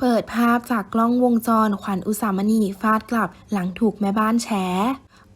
เปิดภาพจากกล้องวงจรขวัญอุสามณีฟาดกลับหลังถูกแม่บ้านแฉ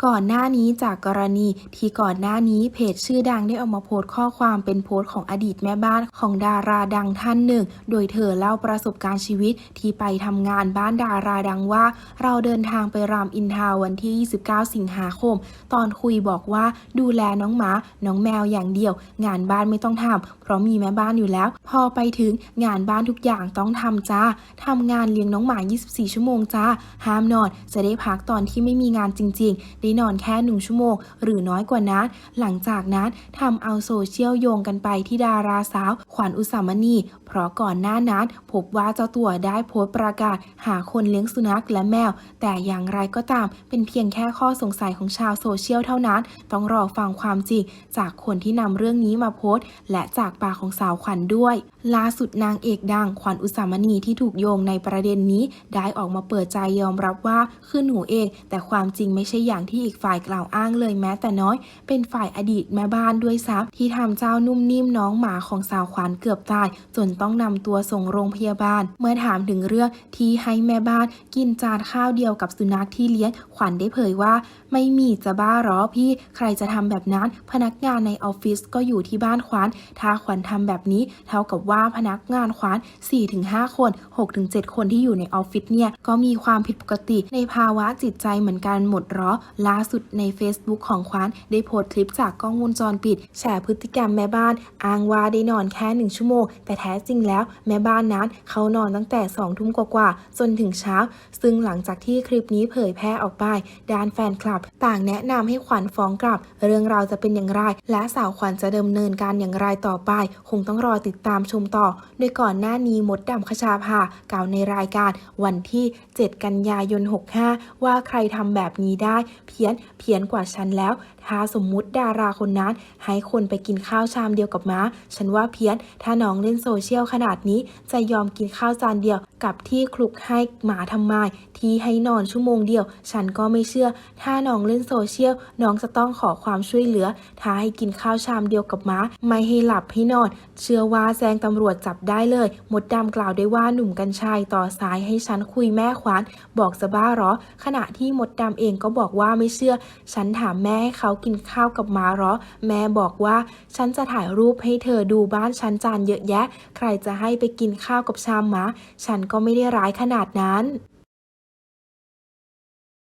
ก่อนหน้านี้จากกรณีที่ก่อนหน้านี้เพจชื่อดังได้ออกมาโพสต์ข้อความเป็นโพสต์ของอดีตแม่บ้านของดาราดังท่านหนึ่ง โดยเธอเล่าประสบการณ์ชีวิตที่ไปทำงานบ้านดาราดังว่า เราเดินทางไปรามอินทราวันที่ 29 สิงหาคม ตอนคุยบอกว่าดูแลน้องหมา น้องแมวอย่างเดียว งานบ้านไม่ต้องทำเพราะมีแม่บ้านอยู่แล้ว พอไปถึงงานบ้านทุกอย่างต้องทำจ้าทำงานเลี้ยงน้องหมา 24 ชั่วโมงจ้าห้ามนอนจะได้พักตอนที่ไม่มีงานจริง ๆได้นอนแค่หนึ่งชั่วโมง หรือน้อยกว่านั้น หลังจากนั้นทำเอาโซเชียลโยงกันไปที่ดาราสาว ขวัญอุสามณี เพราะก่อนหน้านั้น พบว่าเจ้าตัวได้โพสต์ประกาศ หาคนเลี้ยงสุนัขและแมว แต่อย่างไรก็ตาม เป็นเพียงแค่ข้อสงสัยของชาวโซเชียลเท่านั้น ต้องรอฟังความจริง จากคนที่นำเรื่องนี้มาโพสต์ และจากปากของสาวขวัญด้วยล่าสุดนางเอกดังขวัญอุสามณีที่ถูกโยงในประเด็นนี้ ได้ออกมาเปิดใจยอมรับว่าคือหนูเอง แต่ความจริงไม่ใช่อย่างที่ที่อีกฝ่ายกล่าวอ้างเลยแม้แต่น้อย เป็นฝ่ายอดีตแม่บ้านด้วยซ้ำที่ทำเจ้านุ่มนิ่มน้องหมาของสาวขวัญเกือบตาย จนต้องนำตัวส่งโรงพยาบาล เมื่อถามถึงเรื่องที่ให้แม่บ้านกินจานข้าวเดียวกับสุนัขที่เลี้ยงขวัญได้เผยว่า ไม่มีจะบ้าหรอพี่ ใครจะทำแบบนั้น พนักงานในออฟฟิศก็อยู่ที่บ้านขวัญถ้าขวัญทำแบบนี้ เท่ากับว่าพนักงานขวัญ4-5 คน 6-7 คนที่อยู่ในออฟฟิศเนี่ยก็มีความผิดปกติในภาวะจิตใจเหมือนกันหมดหรอล่าสุดใน Facebook ของขวัญได้โพสต์คลิปจากกล้องวงจรปิด แฉพฤติกรรมแม่บ้าน อ้างว่าได้นอนแค่หนึ่งชั่วโมง แต่แท้จริงแล้วแม่บ้านนั้นเขานอนตั้งแต่2องทุ่มกว่าๆจนถึงเช้า ซึ่งหลังจากที่คลิปนี้เผยแพร่ออกไปด้านแฟนคลับ ต่างแนะนำให้ขวัญฟ้องกลับ เรื่องราวจะเป็นอย่างไร และสาวขวัญจะดำเนินการอย่างไรต่อไป คงต้องรอติดตามชมต่อ โดยก่อนหน้านี้มดดำคชาภากล่าวในรายการวันที่ 7 กันยายน 65 ว่าใครทำแบบนี้ได้พี้ยน เพี้ยนกว่าฉันแล้ว ถ้าสมมุติดาราคนนั้น ให้คนไปกินข้าวชามเดียวกับม้า ฉันว่าเพี้ยน ถ้าน้องเล่นโซเชียลขนาดนี้ จะยอมกินข้าวจานเดียว กับที่คลุกให้หมาทำไม ที่ให้นอนชั่วโมงเดียว ฉันก็ไม่เชื่อ ถ้าน้องเล่นโซเชียล น้องจะต้องขอความช่วยเหลือ ถ้าให้กินข้าวชามเดียวกับม้า ไม่ให้หลับให้นอน เชื่อว่าแซงตำรวจจับได้เลย มดดำกล่าวได้ว่าหนุ่มกัญชัยต่อสายให้ฉันคุยแม่ขวาน บอกจะบ้าหรอ ขณะที่มดดำเองก็บอกว่าไม่เชื่อ ฉันถามแม่ให้เขากินข้าวกับหมาหรอ แม่บอกว่าฉันจะถ่ายรูปให้เธอดูบ้านฉันจานเยอะแยะ ใครจะให้ไปกินข้าวกับชามหมาฉันก็ไม่ได้ร้ายขนาดนั้น